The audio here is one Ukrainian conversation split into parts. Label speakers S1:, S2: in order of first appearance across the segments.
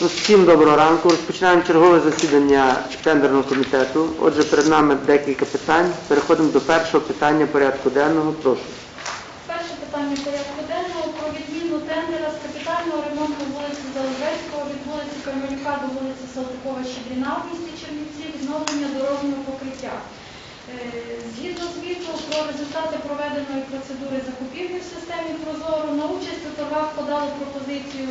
S1: Ну, Всім доброго ранку. Розпочинаємо чергове засідання тендерного комітету. Отже, перед нами декілька питань. Переходимо до першого питання порядку денного. Прошу.
S2: Перше питання порядку денного про відміну тендера з капітального ремонту вулиці Залежецького від вулиці Кам'янюка до вулиці Салтикова-Щедріна в місті Чернівці, відновлення дорожнього покриття. Е, Згідно звіту про результати проведеної процедури закупівлі в системі Прозоро, торгах подало пропозицію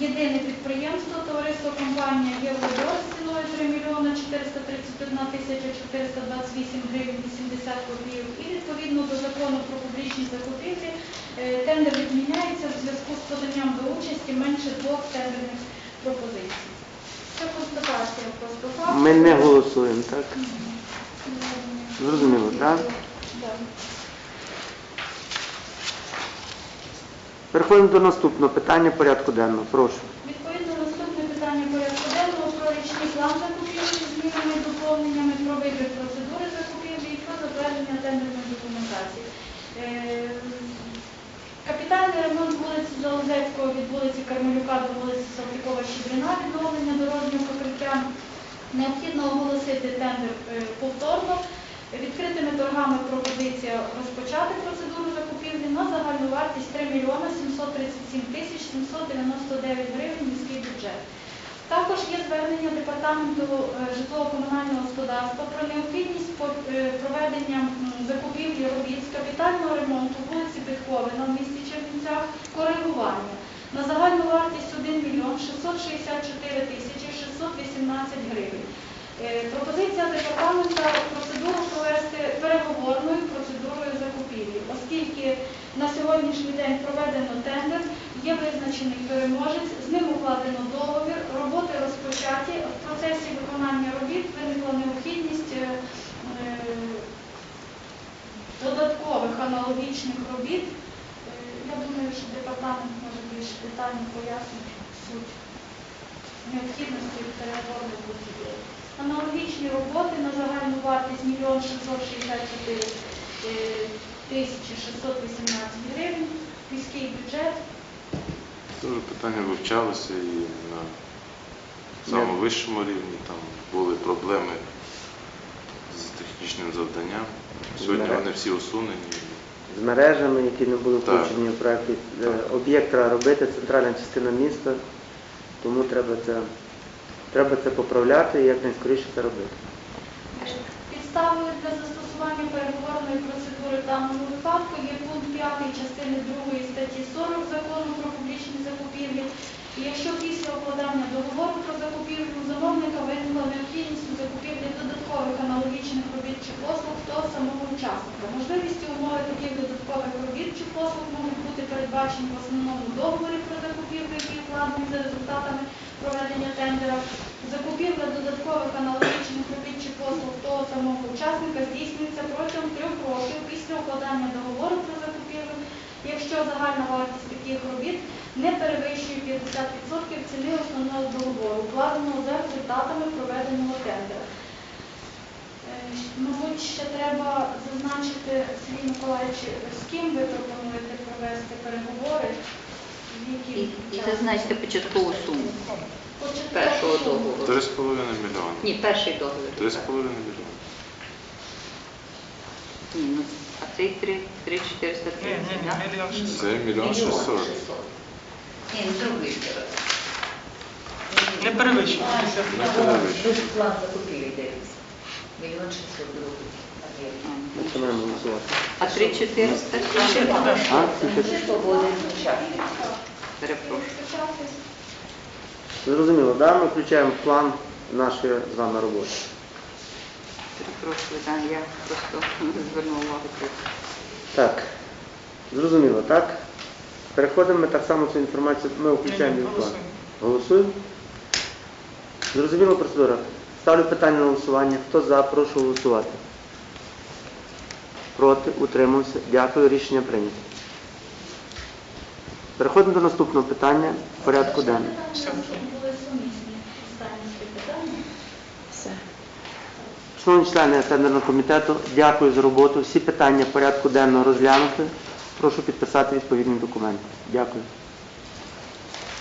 S2: єдине підприємство, товариство компанія Євродор з ціною 3 мільйона 431 тисяча 428 гривень 80 копійок. І відповідно до закону про публічні закупівлі е, тендер відміняється в зв'язку з поданням до участі менше двох тендерних пропозицій. Це констатація просто факту.
S1: Ми не голосуємо, так? Зрозуміло, так?
S2: Да.
S1: Переходимо до наступного питання порядку денного. Прошу.
S2: Відповідно, наступне питання порядку денного про річний план закупівлі з змінами доповненнями про вибір процедури закупівлі і про затвердження тендерної документації. Е, Капітальний ремонт вулиці Залозецького від вулиці Кармелюка до вулиці Салтикова-Щедрина, відновлення дорожнього покриття. Необхідно оголосити тендер е, повторно. Відкритими торгами пропозиція розпочати процедуру вартість 3 мільйони 737 тисяч 799 гривень міський бюджет. Також є звернення департаменту е, житлово-комунального господарства про необхідність е, проведення закупівлі робіт з капітального ремонту вулиці Підковина в місті Чернівцях коригування на загальну вартість 1 мільйон 664 тисячі 618 гривень. Е, Пропозиція департамента процедуру провести переговорною процедурою закупівлі, оскільки на сьогоднішній день проведено тендер, є визначений переможець, з ним укладено договір, роботи розпочаті. В процесі виконання робіт виникла необхідність е, е, додаткових аналогічних робіт. Е, Я думаю, що департамент може більш детально пояснити суть необхідності переговорної процедури. Аналогічні роботи на загальну вартість 1 664 е, тисячі 618 гривень, міський бюджет.
S3: Вже питання вивчалося і на самому вищому рівні там були проблеми з технічним завданням. Сьогодні вони всі усунені.
S1: З мережами, які не були
S3: Так.
S1: включені в проєкті. Е, Об'єкт треба робити, центральна частина міста, тому треба це, треба це поправляти і якнайскоріше це робити.
S2: Підставою для застосування переговорної процедури в даному випадку є пункт 5 частини 2 статті 40 закону про публічні закупівлі. Якщо після укладання договору про закупівлю замовника виникла необхідність у закупівлі додаткових аналогічних робіт чи послуг того самого учасника. Можливість умови таких додаткових робіт чи послуг можуть бути передбачені в основному договорі про закупівлю, який укладений за результатами проведення тендера. Закупівля додаткових аналогічних робіт чи послуг того самого учасника здійснюється протягом трьох років після укладання договору про закупівлю, якщо загальна вартість таких робіт не перевищує 50% ціни основного договору, укладеного за результатами проведеного тендера. Е, Мабуть, ще треба зазначити, Сергій Миколаївич, з ким ви пропонуєте провести переговори, в
S4: І,
S2: який
S4: і зазначте початкову суму першого договору.
S3: 3,5 мільйони.
S4: Ні, перший договір.
S3: 3,5 мільйони.
S4: Ні, ну, а цей 3, 3 430,
S5: Ні, ні, ні,
S4: так?
S5: мільйон шістсот.
S3: Це мільйон 600.
S4: Ні, не зробив.
S5: Не перевищує.
S3: Не перевищує.
S6: Дуже план закупівлі дивиться. Мільйон шістсот другий.
S1: Починаємо голосувати.
S4: А 3 400?
S1: А?
S4: Перепрошую.
S1: Зрозуміло, да? Ми включаємо в план нашої з вами роботи.
S4: Перепрошую, да, я просто звернула увагу.
S1: Так, зрозуміло, так? Переходимо ми так само цю інформацію, ми включаємо її в план. Голосуємо? Зрозуміла процедура. Ставлю питання на голосування. Хто за, прошу голосувати. Проти, утримався. Дякую, рішення прийнято. Переходимо до наступного питання порядку денного. Шановні члени тендерного комітету, дякую за роботу. Всі питання порядку денного розглянути. Прошу підписати відповідні документи. Дякую.